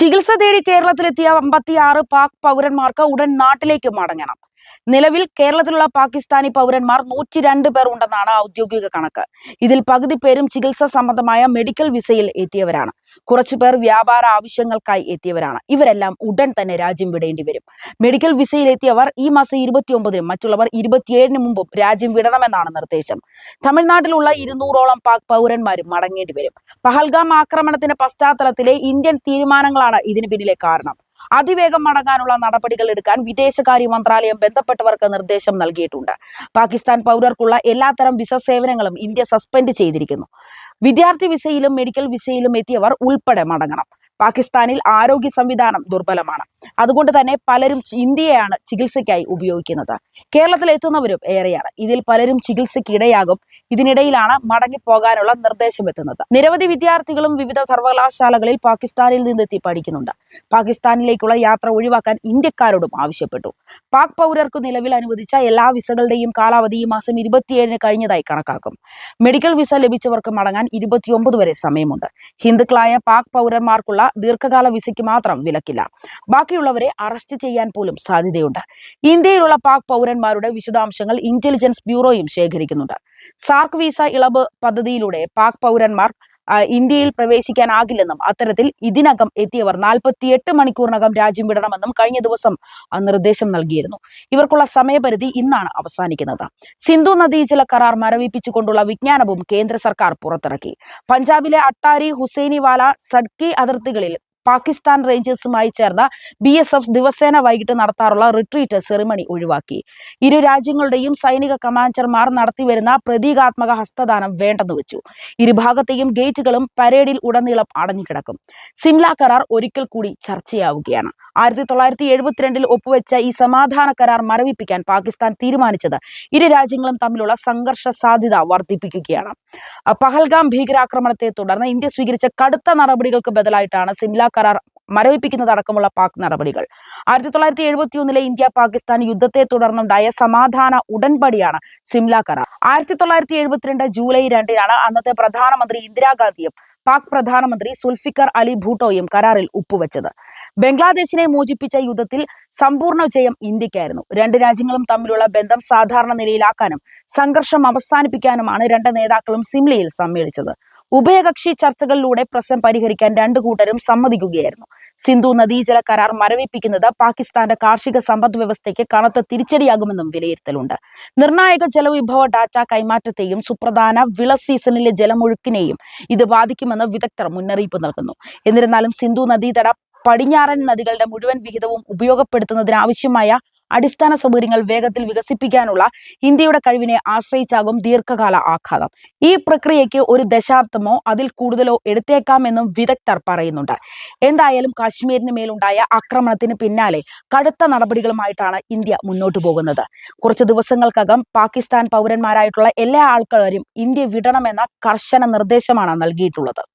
ചികിത്സ തേടി കേരളത്തിലെത്തിയ അമ്പത്തിയാറ് പാക് പൗരന്മാർക്ക് ഉടൻ നാട്ടിലേക്ക് മടങ്ങണം. നിലവിൽ കേരളത്തിലുള്ള പാകിസ്ഥാനി പൗരന്മാർ നൂറ്റി രണ്ട് പേർ ഉണ്ടെന്നാണ് ഔദ്യോഗിക കണക്ക്. ഇതിൽ പകുതി പേരും ചികിത്സ സംബന്ധമായ മെഡിക്കൽ വിസയിൽ എത്തിയവരാണ്. കുറച്ചു പേർ വ്യാപാര ആവശ്യങ്ങൾക്കായി എത്തിയവരാണ്. ഇവരെല്ലാം ഉടൻ തന്നെ രാജ്യം വിടേണ്ടി വരും. മെഡിക്കൽ വിസയിൽ എത്തിയവർ ഈ മാസം ഇരുപത്തിയൊമ്പതിനും മറ്റുള്ളവർ ഇരുപത്തിയേഴിന് മുമ്പും രാജ്യം വിടണമെന്നാണ് നിർദ്ദേശം. തമിഴ്നാട്ടിലുള്ള ഇരുന്നൂറോളം പാക് പൗരന്മാരും മടങ്ങേണ്ടി വരും. പഹൽഗാം ആക്രമണത്തിന്റെ പശ്ചാത്തലത്തിലെ ഇന്ത്യൻ തീരുമാനങ്ങളാണ് ഇതിന് പിന്നിലെ കാരണം. അതിവേഗം മടങ്ങാനുള്ള നടപടികൾ എടുക്കാൻ വിദേശകാര്യ മന്ത്രാലയം ബന്ധപ്പെട്ടവർക്ക് നിർദ്ദേശം നൽകിയിട്ടുണ്ട്. പാകിസ്ഥാൻ പൗരർക്കുള്ള എല്ലാത്തരം വിസ സേവനങ്ങളും ഇന്ത്യ സസ്പെൻഡ് ചെയ്തിരിക്കുന്നു. വിദ്യാർത്ഥി വിസയിലും മെഡിക്കൽ വിസയിലും എത്തിയവർ ഉൾപ്പെടെ മടങ്ങണം. പാകിസ്ഥാനിൽ ആരോഗ്യ സംവിധാനം ദുർബലമാണ്. അതുകൊണ്ട് തന്നെ പലരും ഇന്ത്യയാണ് ചികിത്സയ്ക്കായി ഉപയോഗിക്കുന്നത്. കേരളത്തിൽ എത്തുന്നവരും ഏറെയാണ്. ഇതിൽ പലരും ചികിത്സയ്ക്ക് ഇടയാകും. ഇതിനിടയിലാണ് മടങ്ങിപ്പോകാനുള്ള നിർദ്ദേശം എത്തുന്നത്. നിരവധി വിദ്യാർത്ഥികളും വിവിധ സർവകലാശാലകളിൽ പാകിസ്ഥാനിൽ നിന്നെത്തി പഠിക്കുന്നുണ്ട്. പാകിസ്ഥാനിലേക്കുള്ള യാത്ര ഒഴിവാക്കാൻ ഇന്ത്യക്കാരോടും ആവശ്യപ്പെട്ടു. പാക് പൗരർക്ക് നിലവിൽ അനുവദിച്ച എല്ലാ വിസകളുടെയും കാലാവധി ഈ മാസം ഇരുപത്തിയേഴിന് കഴിഞ്ഞതായി കണക്കാക്കും. മെഡിക്കൽ വിസ ലഭിച്ചവർക്ക് മടങ്ങാൻ ഇരുപത്തിയൊമ്പത് വരെ സമയമുണ്ട്. ഹിന്ദുക്കളായ പാക് പൗരന്മാർക്കുള്ള ദീർഘകാല വിസയ്ക്ക് മാത്രം വിലക്കില്ല. ബാക്കിയുള്ളവരെ അറസ്റ്റ് ചെയ്യാൻ പോലും സാധ്യതയുണ്ട്. ഇന്ത്യയിലുള്ള പാക് പൗരന്മാരുടെ വിശദാംശങ്ങൾ ഇന്റലിജൻസ് ബ്യൂറോയും ശേഖരിക്കുന്നുണ്ട്. സാർക്ക് വിസ ഇളവ് പദ്ധതിയിലൂടെ പാക് പൗരന്മാർ ഇന്ത്യയിൽ പ്രവേശിക്കാനാകില്ലെന്നും അത്തരത്തിൽ ഇതിനകം എത്തിയവർ നാൽപ്പത്തിയെട്ട് മണിക്കൂറിനകം രാജ്യം വിടണമെന്നും കഴിഞ്ഞ ദിവസം നിർദ്ദേശം നൽകിയിരുന്നു. ഇവർക്കുള്ള സമയപരിധി ഇന്നാണ് അവസാനിക്കുന്നത്. സിന്ധു നദീജല കരാർ മരവിപ്പിച്ചുകൊണ്ടുള്ള വിജ്ഞാനവും കേന്ദ്ര സർക്കാർ പുറത്തിറക്കി. പഞ്ചാബിലെ അട്ടാരി ഹുസൈനിവാല സഡ്കി അതിർത്തികളിൽ പാകിസ്ഥാൻ റേഞ്ചേഴ്സുമായി ചേർന്ന ബി എസ് എഫ് ദിവസേന വൈകിട്ട് നടത്താറുള്ള റിട്രീറ്റ് സെറിമണി ഒഴിവാക്കി. ഇരു രാജ്യങ്ങളുടെയും സൈനിക കമാൻഡർമാർ നടത്തിവരുന്ന പ്രതീകാത്മക ഹസ്തദാനം വേണ്ടെന്ന് വെച്ചു. ഇരുഭാഗത്തെയും ഗേറ്റുകളും പരേഡിൽ ഉടനീളം അടഞ്ഞുകിടക്കും. സിംല കരാർ ഒരിക്കൽ കൂടി ചർച്ചയാവുകയാണ്. ആയിരത്തി തൊള്ളായിരത്തി എഴുപത്തിരണ്ടിൽ ഒപ്പുവെച്ച ഈ സമാധാന കരാർ മരവിപ്പിക്കാൻ പാകിസ്ഥാൻ തീരുമാനിച്ചത് ഇരു രാജ്യങ്ങളും തമ്മിലുള്ള സംഘർഷ സാധ്യത വർദ്ധിപ്പിക്കുകയാണ്. പഹൽഗാം ഭീകരാക്രമണത്തെ തുടർന്ന് ഇന്ത്യ സ്വീകരിച്ച കടുത്ത നടപടികൾക്ക് ബദലായിട്ടാണ് സിംല കരാർ മരവിപ്പിക്കുന്നതടക്കമുള്ള പാക് നടപടികൾ. ആയിരത്തി തൊള്ളായിരത്തി എഴുപത്തി ഒന്നിലെ ഇന്ത്യ പാകിസ്ഥാൻ യുദ്ധത്തെ തുടർന്നുണ്ടായ സമാധാന ഉടൻപടിയാണ് സിംല കരാർ. ആയിരത്തി തൊള്ളായിരത്തി എഴുപത്തിരണ്ട് ജൂലൈ രണ്ടിനാണ് അന്നത്തെ പ്രധാനമന്ത്രി ഇന്ദിരാഗാന്ധിയും പാക് പ്രധാനമന്ത്രി സുൽഫിക്കർ അലി ഭൂട്ടോയും കരാറിൽ ഒപ്പുവെച്ചത്. ബംഗ്ലാദേശിനെ മോചിപ്പിച്ച യുദ്ധത്തിൽ സമ്പൂർണ വിജയം ഇന്ത്യക്കായിരുന്നു. രണ്ട് രാജ്യങ്ങളും തമ്മിലുള്ള ബന്ധം സാധാരണ നിലയിലാക്കാനും സംഘർഷം അവസാനിപ്പിക്കാനുമാണ് രണ്ട് നേതാക്കളും സിംലയിൽ സമ്മേളിച്ചത്. ഉഭയകക്ഷി ചർച്ചകളിലൂടെ പ്രശ്നം പരിഹരിക്കാൻ രണ്ടു കൂട്ടരും സമ്മതിക്കുകയായിരുന്നു. സിന്ധു നദീജല കരാർ മരവിപ്പിക്കുന്നത് പാകിസ്ഥാന്റെ കാർഷിക സമ്പദ് വ്യവസ്ഥയ്ക്ക് കനത്ത തിരിച്ചടിയാകുമെന്നും വിലയിരുത്തലുണ്ട്. നിർണായക ജലവിഭവ ഡാറ്റ കൈമാറ്റത്തെയും സുപ്രധാന വിള സീസണിലെ ജലമൊഴുക്കിനെയും ഇത് ബാധിക്കുമെന്ന് വിദഗ്ധർ മുന്നറിയിപ്പ് നൽകുന്നു. എന്നിരുന്നാലും സിന്ധു നദീതട പടിഞ്ഞാറൻ നദികളുടെ മുഴുവൻ വിഹിതവും ഉപയോഗപ്പെടുത്തുന്നതിനാവശ്യമായ അടിസ്ഥാന സൗകര്യങ്ങൾ വേഗത്തിൽ വികസിപ്പിക്കാനുള്ള ഇന്ത്യയുടെ കഴിവിനെ ആശ്രയിച്ചാകും ദീർഘകാല ആഘാതം. ഈ പ്രക്രിയയ്ക്ക് ഒരു ദശാബ്ദമോ അതിൽ കൂടുതലോ എടുത്തേക്കാമെന്നും വിദഗ്ധർ പറയുന്നുണ്ട്. എന്തായാലും കാശ്മീരിന് മേലുണ്ടായ ആക്രമണത്തിന് പിന്നാലെ കടുത്ത നടപടികളുമായിട്ടാണ് ഇന്ത്യ മുന്നോട്ടു പോകുന്നത്. കുറച്ച് ദിവസങ്ങൾക്കകം പാകിസ്ഥാൻ പൗരന്മാരായിട്ടുള്ള എല്ലാ ആൾക്കാരും ഇന്ത്യ വിടണമെന്ന കർശന നിർദ്ദേശമാണ് നൽകിയിട്ടുള്ളത്.